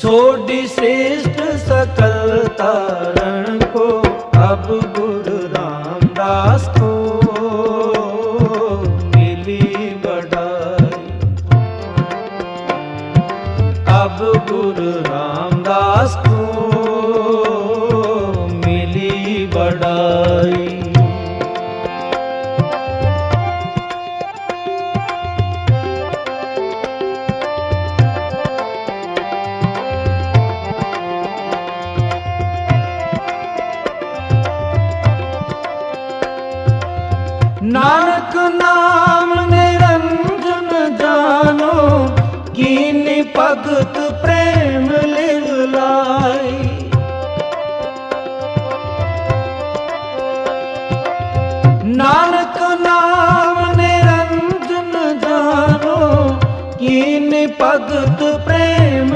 ਸੋਡੀ ਸ੍ਰੇਸ਼ਟ ਸਕਲ ਤਾਰਨ ਕੋ, ਅਬ ਗੁਰੂ ਰਾਮਦਾਸ ਕੋ। ਮਿਲੀ ਬੜਾਈ ਅਬ ਗੁਰੂ ਰਾਮਦਾਸ ਕੋ, ਮਿਲੀ ਬੜਾਈ ਨਾਨਕ ਨਾਮ ਨਿਰੰਜਨ ਜਾਨੋ, ਕੀਨੀ ਭਗਤ ਪ੍ਰੇਮ ਲਿਵ ਲਾਈ। ਨਾਨਕ ਨਾਮ ਨਿਰੰਜਨ ਜਾਨੋ, ਕੀਨੀ ਭਗਤ ਪ੍ਰੇਮ